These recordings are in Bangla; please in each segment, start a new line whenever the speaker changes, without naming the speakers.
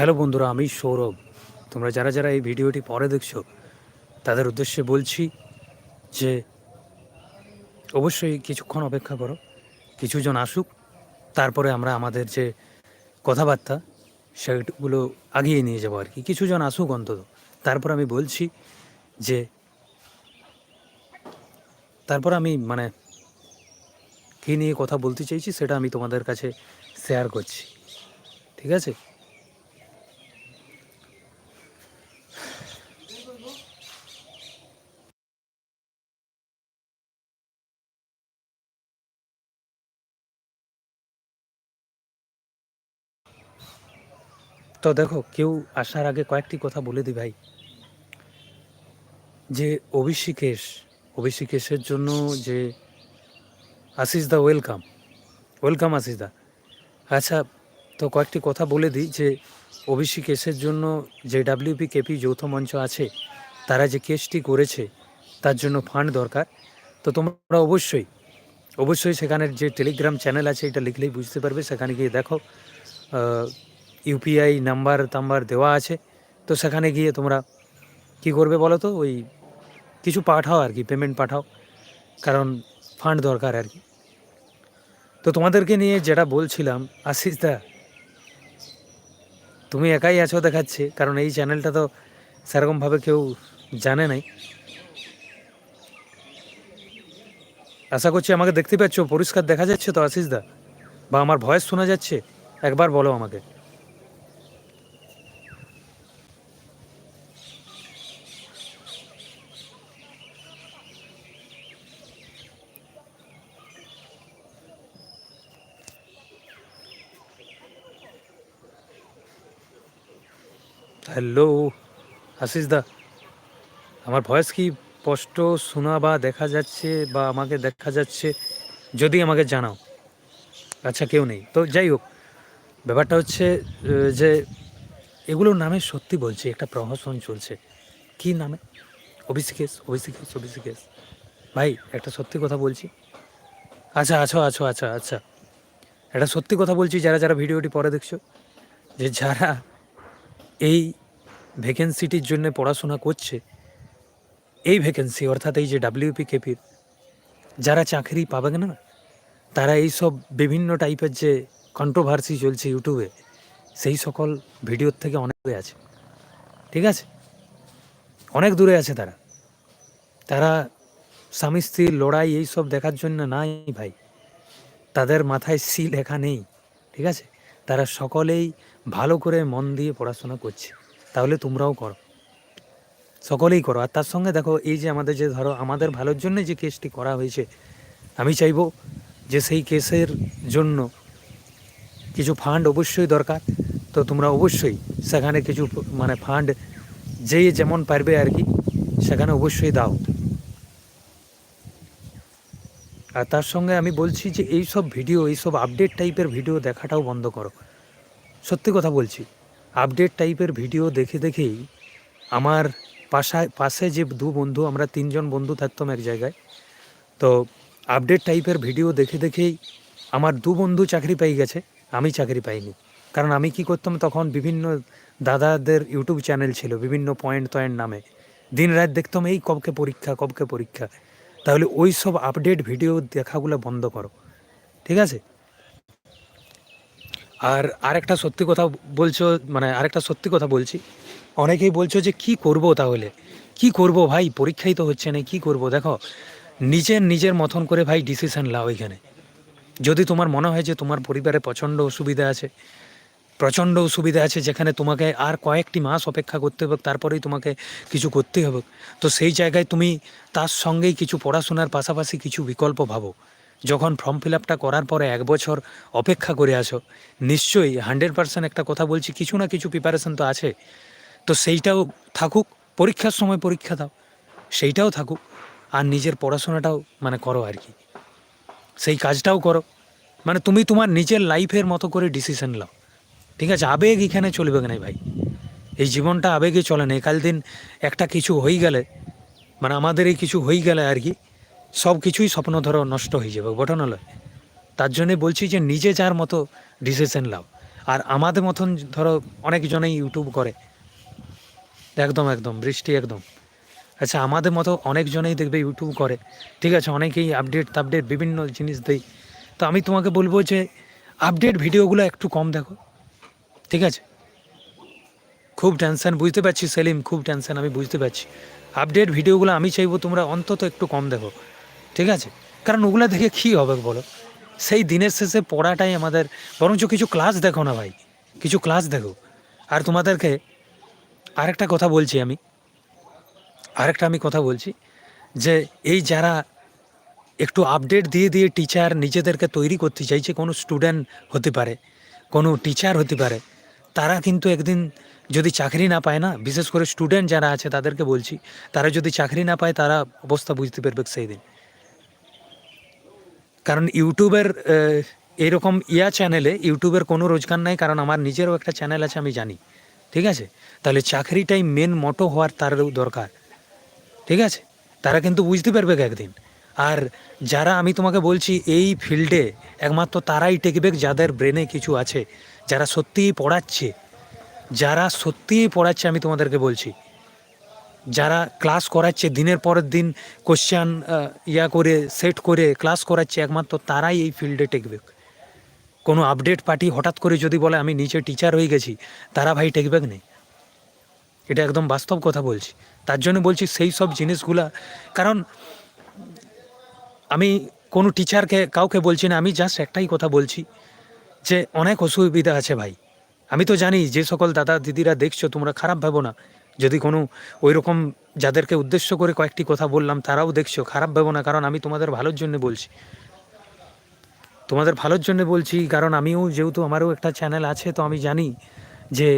হ্যালো বন্ধুরা, আমি সৌরভ। তোমরা যারা যারা এই ভিডিওটি পরে দেখছ, তাদের উদ্দেশ্যে বলছি যে অবশ্যই কিছুক্ষণ অপেক্ষা করো, কিছুজন আসুক, তারপরে আমরা আমাদের যে কথাবার্তা সেগুলো আগিয়ে নিয়ে যাব আর কি। কিছুজন আসুক অন্তত। তারপর আমি বলছি যে, তারপর আমি মানে কী নিয়ে কথা বলতে চাইছি সেটা আমি তোমাদের কাছে শেয়ার করছি। ঠিক আছে? তো দেখো, কেউ আসার আগে কয়েকটি কথা বলে দিই ভাই। যে ওবিসি কেসের জন্য যে আশিস দা ওয়েলকাম ওয়েলকাম আশিস দা। আচ্ছা তো কয়েকটি কথা বলে দিই যে কেসের জন্য যে ডাব্লিউপি কেপি যৌথ মঞ্চ আছে, তারা যে কেসটি করেছে, তার জন্য ফান্ড দরকার। তো তোমরা অবশ্যই অবশ্যই সেখানের যে টেলিগ্রাম চ্যানেল আছে, এটা লিখলেই বুঝতে পারবে। সেখানে গিয়ে দেখো ইউপিআই নাম্বার টাম্বার দেওয়া আছে। তো সেখানে গিয়ে তোমরা কি করবে বলো তো? ওই কিছু পাঠাও আর কি পেমেন্ট পাঠাও। কারণ ফান্ড দরকার আর কি। তো তোমাদেরকে নিয়ে যেটা বলছিলাম, আশিস দা, তুমি একাই আছো দেখাচ্ছে, কারণ এই চ্যানেলটা তো সেরকমভাবে কেউ জানে নাই। আশা করছি আমাকে দেখতে পাচ্ছ, পরিষ্কার দেখা যাচ্ছে তো আশিস দা? বা আমার ভয়েস শোনা যাচ্ছে? একবার বলো আমাকে। হ্যালো আশিস দা আমার ভয়েস কি স্পষ্ট শোনা বা দেখা যাচ্ছে বা আমাকে দেখা যাচ্ছে? যদি আমাকে জানাও। আচ্ছা কেউ নেই। তো যাই হোক, ব্যাপারটা হচ্ছে যে এগুলোর নামে সত্যি বলছি, একটা প্রহসন চলছে। কি নামে? OBC case OBC case case ভাই, একটা সত্যি কথা বলছি। আচ্ছা আছো আছো আচ্ছা আচ্ছা। একটা সত্যি কথা বলছি, যারা যারা ভিডিওটি পরে দেখছ, যে যারা এই ভ্যাকেন্সিটির জন্য পড়াশোনা করছে, এই ভ্যাকেন্সি অর্থাৎ এই যে ডাব্লিউপি কেপির যারা চাকরি পাবে না, তারা এই সব বিভিন্ন টাইপের যে কন্ট্রোভার্সি চলছে ইউটিউবে সেই সকল ভিডিওর থেকে অনেক দূরে আছে। ঠিক আছে? অনেক দূরে আছে তারা। তারা স্বামী স্ত্রীর লড়াই এই সব দেখার জন্য নাই ভাই। তাদের মাথায় সি লেখা নেই। ঠিক আছে? তারা সকলেই ভালো করে মন দিয়ে পড়াশোনা করছে। তাহলে তোমরাও করো। সকলেই করো। আর তার সঙ্গে দেখো, এই যে আমাদের যে ধরো, আমাদের ভালোর জন্য যে কেসটি করা হয়েছে, আমি চাইব যে সেই কেসের জন্য কিছু ফান্ড অবশ্যই দরকার। তো তোমরা অবশ্যই সেখানে কিছু মানে ফান্ড যে যেমন পারবে আর কি, সেখানে অবশ্যই দাও। আর তার সঙ্গে আমি বলছি যে এই সব ভিডিও এই সব আপডেট টাইপের ভিডিও দেখাটাও বন্ধ করো। সত্যি কথা বলছি। আপডেট টাইপের ভিডিও দেখে দেখেই আমার পাশায় পাশে যে দু বন্ধু, আমরা তিনজন বন্ধু থাকতাম এক জায়গায়। তো আপডেট টাইপের ভিডিও দেখে দেখেই আমার দু বন্ধু চাকরি পেয়ে গেছে, আমি চাকরি পাইনি। কারণ আমি কি করতাম, তখন বিভিন্ন দাদাদের ইউটিউব চ্যানেল ছিল, বিভিন্ন পয়েন্ট টয়েন্ট নামে। দিন রাত দেখতাম, এই কবকে পরীক্ষা কবকে পরীক্ষা। তাহলে ওই সব আপডেট ভিডিও দেখাগুলো বন্ধ করো। ঠিক আছে? আর আরেকটা সত্যি কথা বলছো মানে আরেকটা সত্যি কথা বলছি। অনেকেই বলছো যে, কি করব তাহলে? কি করব ভাই? পরীক্ষাই তো হচ্ছে না, কি করব? দেখো, নিজের নিজের মতন করে ভাই ডিসিশন লাও এখানে। যদি তোমার মনে হয় যে, তোমার পরিবারে প্রচণ্ড অসুবিধা আছে, প্রচণ্ড অসুবিধা আছে যেখানে তোমাকে আর কয়েকটি মাস অপেক্ষা করতে হবে, তারপরেই তোমাকে কিছু করতে হবে, তো সেই জায়গায় তুমি তার সঙ্গেই কিছু পড়াশোনার পাশাপাশি কিছু বিকল্প ভাবো। যখন ফর্ম ফিল আপটা করার পরে এক বছর অপেক্ষা করে আসো নিশ্চয়ই হান্ড্রেড পার্সেন্ট একটা কথা বলছি, কিছু না কিছু প্রিপারেশন তো আছে। তো সেইটাও থাকুক, পরীক্ষার সময় পরীক্ষা দাও, সেইটাও থাকুক, আর নিজের পড়াশোনাটাও মানে করো আর কি। সেই কাজটাও করো মানে তুমি তোমার নিজের লাইফের মতো করে ডিসিশন নাও। ঠিক আছে, আবেগ এখানে চলবে না ভাই। এই জীবনটা আবেগে চলে না কাল দিন একটা কিছু হয়ে গেলে মানে আমাদের এই কিছু হয়ে গেলে আর কি সব কিছুই স্বপ্ন ধরো নষ্ট হয়ে যাবে ঘটনা লয় তার জন্যে বলছি যে নিজে যার মতো ডিসিশন নাও। আর আমাদের মতন ধরো অনেকজনেই ইউটিউব করে। একদম একদম, বৃষ্টি একদম। আচ্ছা আমাদের মতো অনেকজনেই দেখবে ইউটিউব করে। ঠিক আছে, অনেকেই আপডেট তাপডেট বিভিন্ন জিনিস দেই তো আমি তোমাকে বলব যে আপডেট ভিডিওগুলো একটু কম দেখো। ঠিক আছে? খুব টেনশন বুঝতে পারছি সেলিম, খুব টেনশন আমি বুঝতে পারছি। আপডেট ভিডিওগুলো আমি চাইব তোমরা অন্তত একটু কম দেখো। ঠিক আছে? কারণ ওগুলো দেখে কী হবে বলো? সেই দিনের শেষে পড়াটাই আমাদের, বরঞ্চ কিছু ক্লাস দেখো না ভাই, কিছু ক্লাস দেখো। আর তোমাদেরকে আরেকটা কথা বলছি আমি, আরেকটা আমি কথা বলছি, যে এই যারা একটু আপডেট দিয়ে দিয়ে টিচার নিজেদেরকে তৈরি করতে চাইছে, কোনো স্টুডেন্ট হতে পারে, কোনো টিচার হতে পারে, তারা কিন্তু একদিন যদি চাকরি না পায় না, বিশেষ করে স্টুডেন্ট যারা আছে তাদেরকে বলছি, তারা যদি চাকরি না পায় তারা অবস্থা বুঝতে পারবে সেই দিন। কারণ ইউটিউবের এরকম ইয়া চ্যানেলে ইউটিউবের কোনো রোজগার নাই, কারণ আমার নিজেরও একটা চ্যানেল আছে, আমি জানি। ঠিক আছে? তাহলে চাকরিটাই মেন মোটো হওয়ার তারও দরকার। ঠিক আছে? তারা কিন্তু বুঝতে পারবে একদিন। আর যারা আমি তোমাকে বলছি, এই ফিল্ডে একমাত্র তারাই টেকবে যাদের ব্রেনে কিছু আছে, যারা সত্যিই পড়াচ্ছে, যারা সত্যিই পড়াচ্ছে আমি তোমাদেরকে বলছি। যারা ক্লাস করাচ্ছে, দিনের পরের দিন কোশ্চেন ইয়া করে সেট করে ক্লাস করাচ্ছে একমাত্র তারাই এই ফিল্ডে টেকবে। কোনো আপডেট পার্টি হঠাৎ করে যদি বলে, আমি নিচে টিচার হয়ে গেছি, তারা ভাই টেকবে নেই? এটা একদম বাস্তব কথা বলছি। তার জন্য বলছি, সেই সব জিনিসগুলা, কারণ আমি কোনো টিচারকে কাউকে বলছি না, আমি জাস্ট একটাই কথা বলছি যে, অনেক অসুবিধা আছে ভাই। আমি তো জানি, যে সকল দাদা দিদিরা দেখছ, তোমরা খারাপ ভাবো না। যদি কোনো ওই রকম যাদেরকে উদ্দেশ্য করে কয়েকটি কথা বললাম, তারাও দেখছ, খারাপ ভাবো না, কারণ আমি তোমাদের ভালোর জন্য বলছি। তোমাদের ভালোর জন্য বলছি, কারণ আমিও যেহেতু আমারও একটা চ্যানেল আছে, তো আমি জানি যে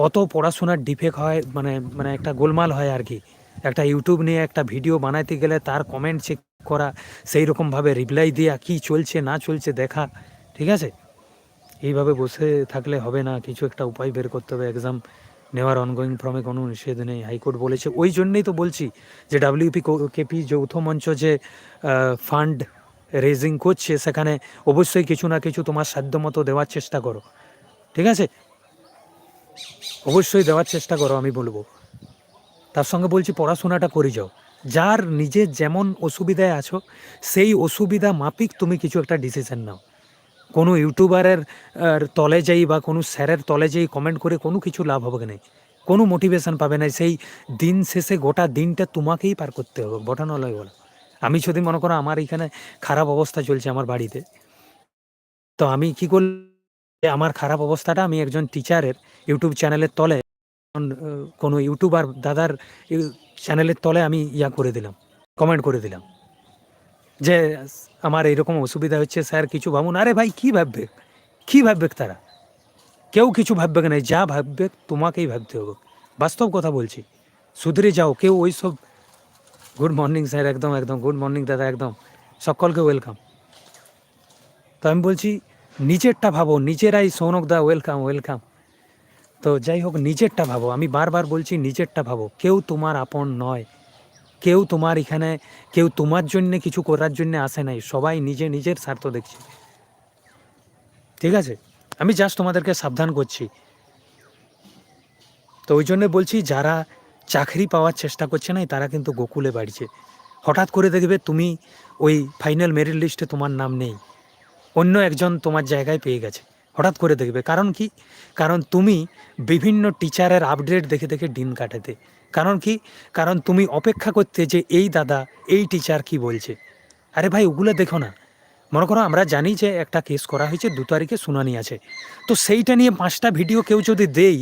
কত পড়াশোনার ডিফেক্ট হয় মানে মানে একটা গোলমাল হয় আর কি। একটা ইউটিউব নিয়ে একটা ভিডিও বানাইতে গেলে তার কমেন্ট চেক করা সেই রকমভাবে রিপ্লাই দেওয়া কী চলছে, না চলছে দেখা, ঠিক আছে? এইভাবে বসে থাকলে হবে না, কিছু একটা উপায় বের করতে হবে এক্সাম নেওয়ার অনগোয়িং ফর্মে কোনো নিষেধ নেই। হাইকোর্ট বলেছে, ওই জন্যই তো বলছি যে ডাব্লিউপি কেপি যৌথ মঞ্চ যে ফান্ড রেজিং করছে, সেখানে অবশ্যই কিছু না কিছু তোমার সাধ্যমতো দেওয়ার চেষ্টা করো। ঠিক আছে? অবশ্যই দেওয়ার চেষ্টা করো, আমি বলব। তার সঙ্গে বলছি, পড়াশোনাটা করে যাও। যার নিজের যেমন অসুবিধায় আছো, সেই অসুবিধা মাফিক তুমি কিছু একটা ডিসিশন নাও। কোনো ইউটিউবারের তলে যাই বা কোনো স্যারের তলে যাই কমেন্ট করে কোনো কিছু লাভ হবে না কোনো মোটিভেশন পাবে না। সেই দিন শেষে গোটা দিনটা তোমাকেই পার করতে হবে বটানলয় বলো। আমি যদি মনে করো আমার এখানে খারাপ অবস্থা চলছে আমার বাড়িতে, তো আমি কি করল আমার খারাপ অবস্থাটা আমি একজন টিচারের ইউটিউব চ্যানেলের তলে কোনো ইউটিউবার দাদার চ্যানেলের তলে আমি ইয়া করে দিলাম কমেন্ট করে দিলাম। যে আমার এরকম অসুবিধা হচ্ছে, স্যার, কিছু ভাবুন। আরে ভাই, কি ভাববে? কি ভাববে তারা? কেউ কিছু ভাববে না। যা ভাববে তোমাকেই ভাবতে হবে। বাস্তব কথা বলছি। সুধরে যাও, কেউ ওই সব গুড মর্নিং, স্যার, একদম একদম, গুড মর্নিং, দাদা, একদম। সকলকে ওয়েলকাম। তো আমি বলছি, নিজেরটা ভাবো, নিজেরাই সৌনক দা, ওয়েলকাম ওয়েলকাম। তো যাই হোক, নিজেরটা ভাবো। আমি বারবার বলছি, নিজেরটা ভাবো। কেউ তোমার আপন নয়। কেউ তোমার এখানে, কেউ তোমার জন্য কিছু করার জন্য আসে নাই। সবাই নিজে নিজের স্বার্থ দেখছে। ঠিক আছে? আমি জাস্ট তোমাদেরকে সাবধান করছি। তো ওই জন্য বলছি, যারা চাকরি পাওয়ার চেষ্টা করছে না তারা কিন্তু গোকুলে বাড়ছে। হঠাৎ করে দেখবে তুমি ওই ফাইনাল মেরিট লিস্টে তোমার নাম নেই। অন্য একজন তোমার জায়গায় পেয়ে গেছে। হঠাৎ করে দেখবে। কারণ কি? কারণ তুমি বিভিন্ন টিচারের আপডেট দেখে দেখে দিন কাটাতে। কারণ কি? কারণ তুমি অপেক্ষা করতে যে এই দাদা, এই টিচার কি বলছে। আরে ভাই, ওগুলো দেখো না। মনে করো আমরা জানি যে একটা কেস করা হয়েছে, দু তারিখে শুনানি আছে। তো সেইটা নিয়ে পাঁচটা ভিডিও কেউ যদি দেই,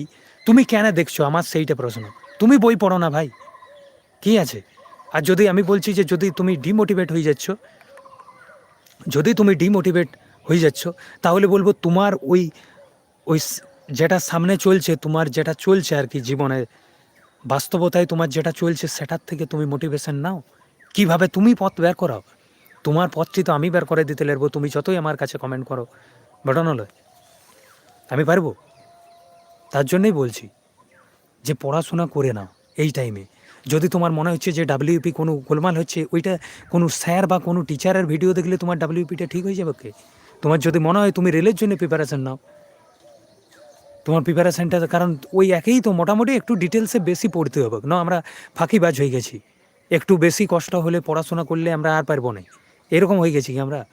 তুমি কেন দেখছ? আমার সেইটা প্রশ্ন। তুমি বই পড়ো না ভাই। কি আছে? আর যদি আমি বলছি যে যদি তুমি ডিমোটিভেট হয়ে যাচ্ছ, যদি তুমি ডিমোটিভেট হয়ে যাচ্ছ, তাহলে বলব তোমার ওই ওই যেটা সামনে চলছে, তোমার যেটা চলছে আর কি জীবনে বাস্তবতায় তোমার যেটা চলছে সেটার থেকে তুমি মোটিভেশন নাও। কীভাবে তুমি পথ বের করাও? তোমার পথটি তো আমি বের করে দিতে পারব তুমি যতই আমার কাছে কমেন্ট করো। ঘটনালয় আমি পারব? তার জন্যই বলছি যে পড়াশোনা করে নাও এই টাইমে যদি তোমার মনে হচ্ছে যে ডাব্লিউপি কোনো গোলমাল হচ্ছে, ওইটা কোনো স্যার বা কোনো টিচারের ভিডিও দেখলে তোমার ডাব্লিউপিটা ঠিক হয়ে যাবে কে? তোমার যদি মনে হয় তুমি রেলের জন্য প্রিপারেশন নাও তোমার প্রিপারেশানটা কারণ ওই একেই তো মোটামুটি একটু ডিটেলসে বেশি পড়তে হবে। না, আমরা ফাঁকি ফাঁকিবাজ হয়ে গেছি। একটু বেশি কষ্ট হলে, পড়াশোনা করলে আমরা আর পারব না। এরকম হয়ে গেছি কি আমরা?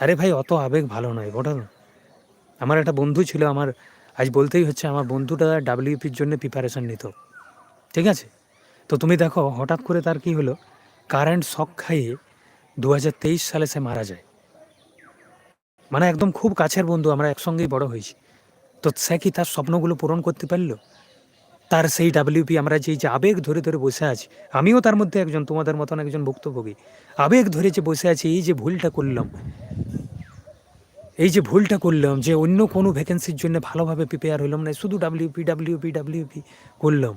আরে ভাই, অত আবেগ ভালো নয় ওটা আমার একটা বন্ধু ছিল, আমার আজ বলতেই হচ্ছে, আমার বন্ধুটা ডাব্লিউপির জন্য প্রিপারেশান নিত। ঠিক আছে? তো তুমি দেখো, হঠাৎ করে তার কি হলো? কারেন্ট শক খাইয়ে দু হাজার তেইশ সালে সে মারা যায়। মানে একদম খুব কাছের বন্ধু, আমরা একসঙ্গেই বড় হয়েছি। তো সে কি তার স্বপ্নগুলো পূরণ করতে পারল? তার সেই ডাব্লিউপি আমরা যে আবেগ ধরে ধরে বসে আছি, আমিও তার মধ্যে একজন, তোমাদের মতন একজন ভুক্তভোগী। আবেগ ধরে যে বসে আছি, এই যে ভুলটা করলাম, এই যে ভুলটা করলাম যে অন্য কোনো ভ্যাকেন্সির জন্য ভালোভাবে প্রিপেয়ার হলাম না, শুধু ডাব্লিউপি ডাব্লিউপি ডাব্লিউপি করলাম।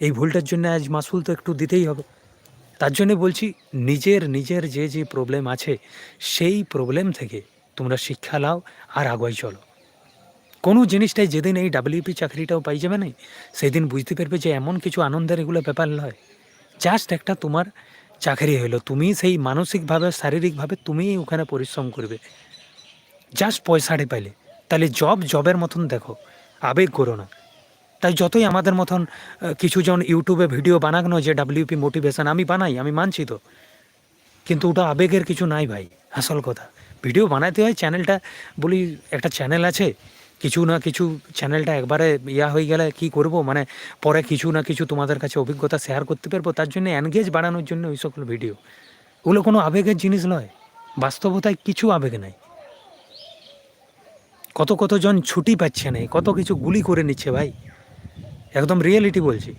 এই ভুলটার জন্য আজ মাসুল তো একটু দিতেই হবে। তার জন্য বলছি, নিজের নিজের যে যে প্রবলেম আছে, সেই প্রবলেম থেকে তোমরা শিক্ষা লাও আর আগুয়াই চলো। কোনো জিনিসটাই যেদিন এই ডাব্লিউপি চাকরিটাও পাই যাবে না সেদিন বুঝতে পারবে যে এমন কিছু আনন্দের এগুলো ব্যাপার নয়। জাস্ট একটা তোমার চাকরি হলো, তুমি সেই মানসিকভাবে, শারীরিকভাবে তুমিই ওখানে পরিশ্রম করবে। জাস্ট পয়সাটি পাইলে। তাহলে জব জবের মতন দেখো, আবেগ করো না। তাই যতই আমাদের মতন কিছুজন ইউটিউবে ভিডিও বানাক না যে ডাব্লিউপি মোটিভেশন আমি বানাই, আমি মানছি তো। কিন্তু ওটা আবেগের কিছু নাই ভাই, আসল কথা। ভিডিও বানাতে হয়, চ্যানেলটা বলি একটা চ্যানেল আছে, কিছু না কিছু চ্যানেলটা একবারে ইয়া হয়ে গেলে কি করব? মানে পরে কিছু না কিছু তোমাদের কাছে অভিজ্ঞতা শেয়ার করতে পারব, তার জন্য এনগেজ বাড়ানোর জন্য ওই সকল ভিডিও ওগুলো কোনো আবেগের জিনিস নয়, বাস্তবতায় কিছু আবেগ নাই। কত কতজন ছুটি পাচ্ছে না, কত কিছু গুলি করে নিচ্ছে ভাই। একদম রিয়েলিটি বলছি।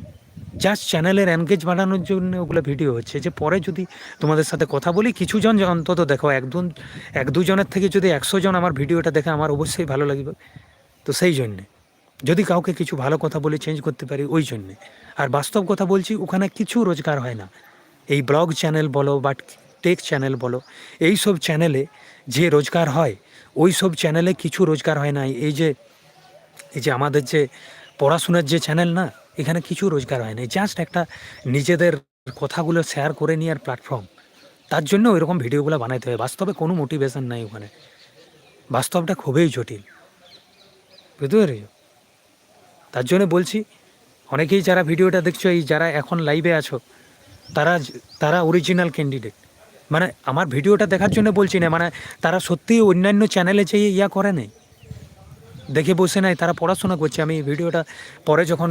জাস্ট চ্যানেলের এনগেজ বাড়ানোর জন্য ওগুলো ভিডিও হচ্ছে। যে পরে যদি তোমাদের সাথে কথা বলি, কিছুজন যে অন্তত দেখো একজন এক দুজনের থেকে যদি একশো জন আমার ভিডিওটা দেখে, আমার অবশ্যই ভালো লাগবে। তো সেই জন্যে। যদি কাউকে কিছু ভালো কথা বলে চেঞ্জ করতে পারি, ওই জন্যে। আর বাস্তব কথা বলছি, ওখানে কিছু রোজগার হয় না। এই ব্লগ চ্যানেল বলো বা টেক চ্যানেল বলো, এই সব চ্যানেলে যে রোজগার হয়, ওই সব চ্যানেলে কিছু রোজগার হয় না। এই যে এই যে আমাদের যে পড়াশোনার যে চ্যানেল না এখানে কিছু রোজগার হয় না জাস্ট একটা নিজেদের কথাগুলো শেয়ার করে নিয়ে আর প্ল্যাটফর্ম তার জন্য ওইরকম ভিডিওগুলো বানাইতে হয়। বাস্তবে কোনো মোটিভেশন নাই ওখানে। বাস্তবটা খুবই জটিল। বুঝতে পেরেছ? তার জন্য বলছি, অনেকেই যারা ভিডিওটা দেখছ, এই যারা এখন লাইভে আছো, তারা তারা অরিজিনাল ক্যান্ডিডেট মানে আমার ভিডিওটা দেখার জন্য বলছি না মানে তারা সত্যিই অন্যান্য চ্যানেলে যেয়ে ইয়া করে নেই? দেখে বসে নাই, তারা পড়াশোনা করছে। আমি ভিডিওটা পরে যখন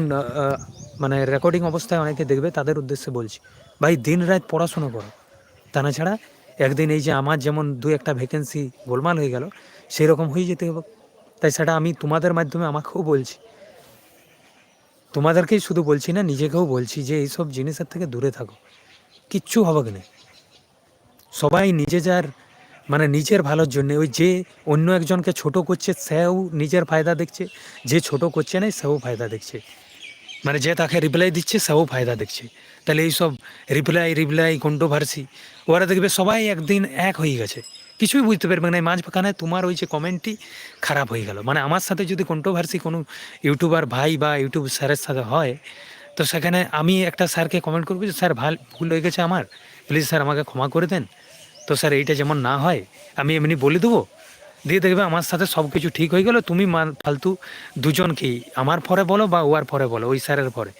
মানে রেকর্ডিং অবস্থায় অনেকে দেখবে, তাদের উদ্দেশ্যে বলছি, ভাই, দিন রাত পড়াশোনা করো। তা না ছাড়া একদিন এই যে আমার যেমন দু একটা ভ্যাকেন্সি গোলমাল হয়ে গেল সেই রকম হয়ে যেতে হবে। তাই সেটা আমি তোমাদের মাধ্যমে আমাকেও বলছি। তোমাদেরকেই শুধু বলছি না, নিজেকেও বলছি যে এইসব জিনিসের থেকে দূরে থাকো। কিচ্ছু হবে না। সবাই নিজে যার মানে নিজের ভালোর জন্য। ওই যে অন্য একজনকে ছোট করছে, সেও নিজের ফায়দা দেখছে। যে ছোট করছে না, সেও ফায়দা দেখছে। মানে যে তাকে রিপ্লাই দিচ্ছে, সেও ফায়দা দেখছে। তাহলে এইসব রিপ্লাই রিপ্লাই কন্ট্রোভার্সি ওরা দেখবে সবাই একদিন এক হয়ে গেছে। কিছুই বুঝতে পারবে না। মাঝখানে তোমার ওই যে কমেন্টটি খারাপ হয়ে গেল। মানে আমার সাথে যদি কন্ট্রোভার্সি কোনো ইউটিউবার ভাই বা ইউটিউব স্যারের সাথে হয়, তো সেখানে আমি একটা স্যারকে কমেন্ট করব যে, স্যার, ভালো, ভুল হয়ে গেছে আমার। প্লিজ স্যার, আমাকে ক্ষমা করে দেন। তো স্যার, এইটা যেমন না হয়, আমি এমনি বলে দেবো। দিয়ে দেখবে আমার সাথে সব কিছু ঠিক হয়ে গেল, তুমি ফালতু দুজনকেই, আমার পরে বলো বা ওয়ার পরে বলো, ওই স্যারের পরে।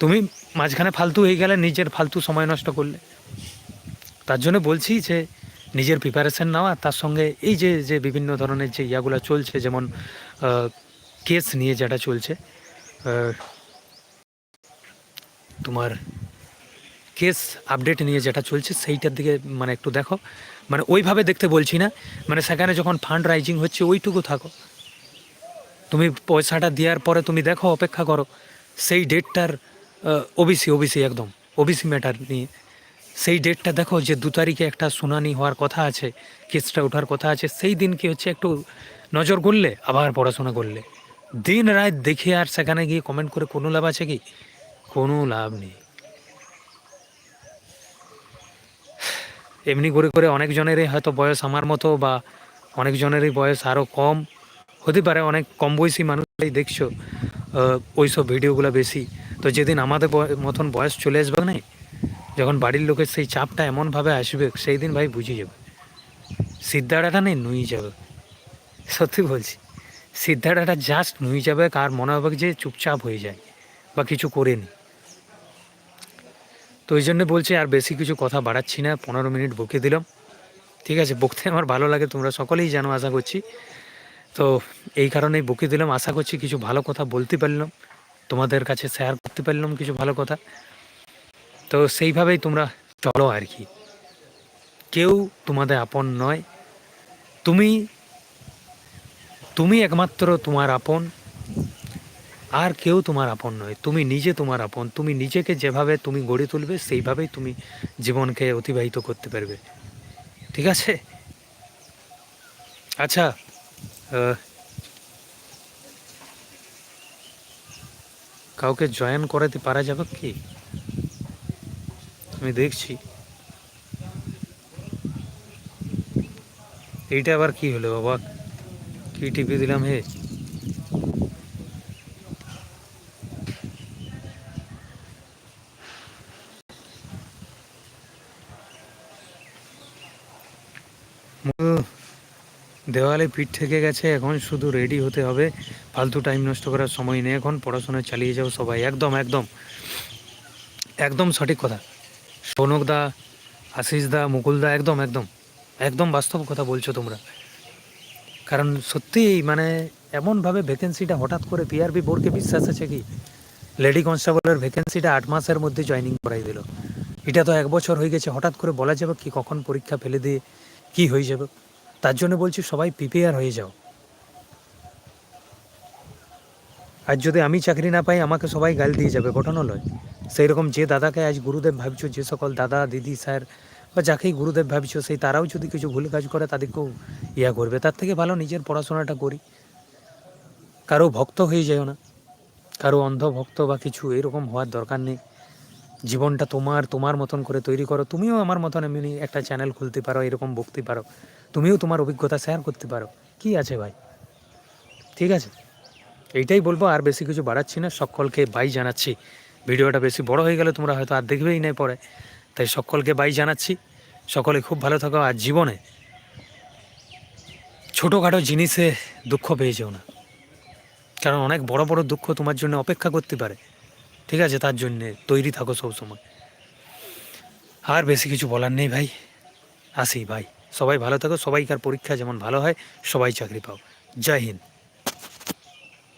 তুমি মাঝখানে ফালতু হয়ে গেলে, নিজের ফালতু সময় নষ্ট করলে। তার জন্য বলছি যে, নিজের প্রিপারেশন নেওয়া, তার সঙ্গে এই যে যে বিভিন্ন ধরনের যে ইয়াগুলো চলছে, যেমন কেস নিয়ে যেটা চলছে তোমার কেস আপডেট নিয়ে যেটা চলছে, সেইটার দিকে মানে একটু দেখো। মানে ওইভাবে দেখতে বলছি না। মানে সেখানে যখন ফান্ড রাইজিং হচ্ছে, ওইটুকু থাকো। তুমি পয়সাটা দেওয়ার পরে তুমি দেখো, অপেক্ষা করো। সেই ডেটটার ওবিসি ওবিসি একদম। ওবিসি ম্যাটার নিয়ে। সেই ডেটটা দেখো যে দু তারিখে একটা শুনানি হওয়ার কথা আছে কেসটা ওঠার কথা আছে। সেই দিনকে হচ্ছে একটু নজর করলে আবার পড়াশোনা করলে। দিন রাত দেখে আর সেখানে গিয়ে কমেন্ট করে কোনো লাভ আছে কি? কোনো লাভ নেই। এমনি করে করে অনেকজনেরই হয়তো বয়স আমার মতো বা অনেকজনেরই বয়স আরও কম। হতে পারে অনেক কম বয়সী মানুষরাই দেখছ ওই সব ভিডিওগুলো বেশি। তো যেদিন আমাদের মতন বয়স চলে আসবে না, যখন বাড়ির লোকের সেই চাপটা এমনভাবে আসবে সেই দিন ভাই বুঝে যাবে। সিদ্ধাড়াটা নেই, নুই যাবে। সত্যি বলছি সিদ্ধাটাটা জাস্ট নুয়ে যাবে, আর মনে হবে যে চুপচাপ হয়ে যায় বা কিছু করেনি তো ওই জন্য বলছি আর বেশি কিছু কথা বাড়াচ্ছি না, পনেরো মিনিট বকে দিলাম। ঠিক আছে, বকতে আমার ভালো লাগে, তোমরা সকলেই জানো, আশা করছি। তো এই কারণেই বকে দিলাম, আশা করছি কিছু ভালো কথা বলতে পারলাম, তোমাদের কাছে শেয়ার করতে পারলাম কিছু ভালো কথা। তো সেইভাবেই তোমরা চলো আর কি। কেউ তোমাদের আপন নয়, তুমি তুমি একমাত্র তোমার আপন আর কেউ তোমার আপন নয়। তুমি নিজে তোমার আপন। তুমি নিজেকে যেভাবে তুমি গড়ে তুলবে, সেইভাবেই তুমি জীবনকে অতিবাহিত করতে পারবে। ঠিক আছে? আচ্ছা কাউকে জয়েন করাতে পারা যাবে কি? আমি দেখছি। এইটা আবার কি হলো বাবা? কি টিপে দিলাম হে? দেওয়ালে পিঠ থেকে গেছে, এখন শুধু রেডি হতে হবে। ফালতু টাইম নষ্ট করার সময় নেই এখন, পড়াশোনা চালিয়ে যাও সবাই, একদম একদম। একদম সঠিক কথা। সৌনক দা, আশিস দা, মুকুল দা, একদম একদম। একদম বাস্তব কথা বলছো তোমরা। কারণ সত্যিই মানে এমনভাবে ভ্যাকেন্সিটা হঠাৎ করে পিআরবি বোর্ডকে বিশ্বাস আছে কি? লেডি কনস্টেবলের ভ্যাকেন্সিটা আট মাসের মধ্যে জয়েনিং করাই দিল। এটা তো এক বছর হয়ে গেছে, হঠাৎ করে বলা যাবে কি কখন পরীক্ষা ফেলে দিয়ে কি হয়ে যাবে? তার জন্য বলছি সবাই প্রিপেয়ার হয়ে যাও। আর যদি আমি চাকরি না পাই, আমাকে সবাই গাল দিয়ে যাবে, ঘটনা নয়। সেই রকম যে দাদাকে আজ গুরুদেব ভাবছ, যে সকল দাদা, দিদি, স্যার, বা যাকেই গুরুদেব ভাবছ, সেই তারাও যদি কিছু ভুল কাজ করে, তাদেরকেও ইয়া করবে। তার থেকে ভালো নিজের পড়াশোনাটা করি। কারও ভক্ত হয়ে যেও না। কারও অন্ধ ভক্ত বা কিছু এরকম হওয়ার দরকার নেই। জীবনটা তোমার তোমার মতন করে তৈরি করো। তুমিও আমার মতন এমনি একটা চ্যানেল খুলতে পারো, এরকম বকতে পারো। তুমিও তোমার অভিজ্ঞতা শেয়ার করতে পারো। কি আছে ভাই? ঠিক আছে? এইটাই বলব, আর বেশি কিছু বাড়াচ্ছি না। সকলকে বাই জানাচ্ছি। ভিডিওটা বেশি বড় হয়ে গেলে তোমরা হয়তো আর দেখবেই নাই পরে। তাই সকলকে বাই জানাচ্ছি। সকলে খুব ভালো থাকো, আর জীবনে ছোটোখাটো জিনিসে দুঃখ পেয়ে যেও না। কারণ অনেক বড় বড় দুঃখ তোমার জন্য অপেক্ষা করতে পারে। ঠিক আছে, তার জন্যে তৈরি থাকো সবসময় আর বেশি কিছু বলার নেই ভাই। আসি ভাই। সবাই ভালো থাকো, সবাইকার পরীক্ষা যেমন ভালো হয়, সবাই চাকরি পাও। জয় হিন্দ।